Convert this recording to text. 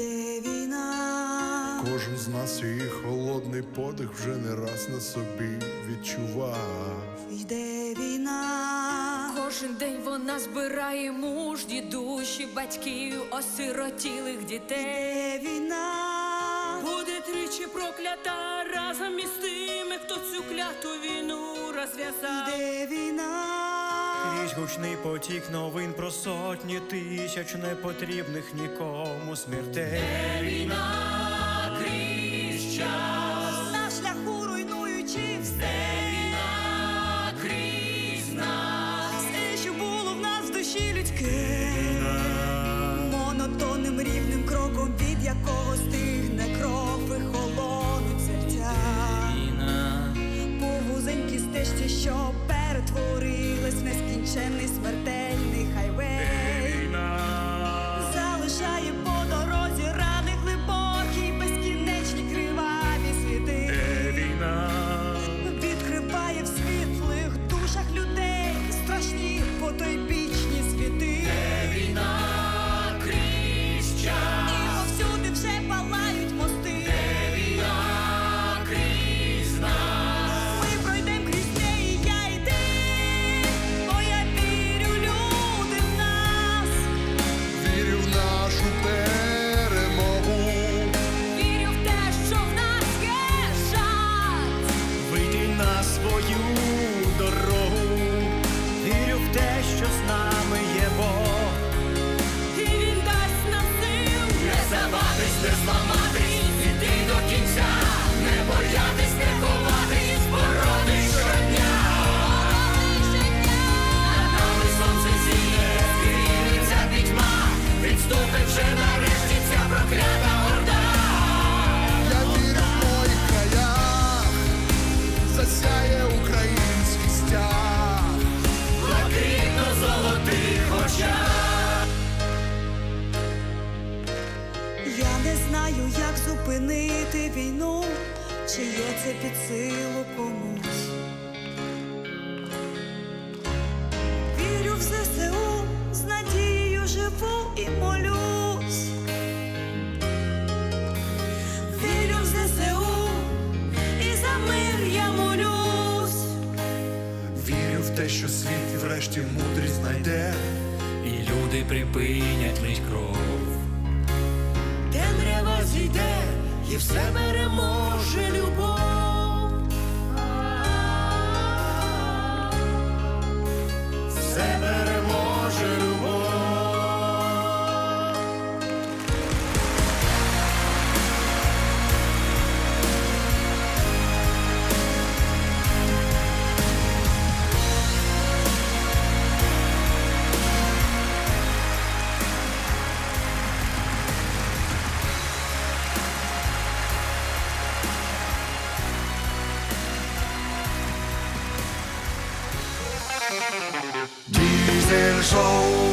Йде війна, Кожен з нас її холодний подих вже не раз на собі відчував. йде війна, Кожен день вона збирає мужні душі батьків, осиротілих дітей. йде війна, Буде тричі проклята разом із тими, хто цю кляту війну розв'язав. йде війна, Крізь гучний потік новин про сотні тисяч непотрібних нікому смертей. Війна крізь час, на шляху руйнуючи все. Крізь нас Все, що було в нас в душі людське, нескінченний як зупинити війну, чи є це під силу комусь. Вірю в ЗСУ, з надією живу і молюсь. Вірю в ЗСУ, і за мир я молюсь. Вірю в те, що світ врешті мудрість знайде. І люди припинять лить кров. темрява зійде, і все переможе любов. Дізель шоу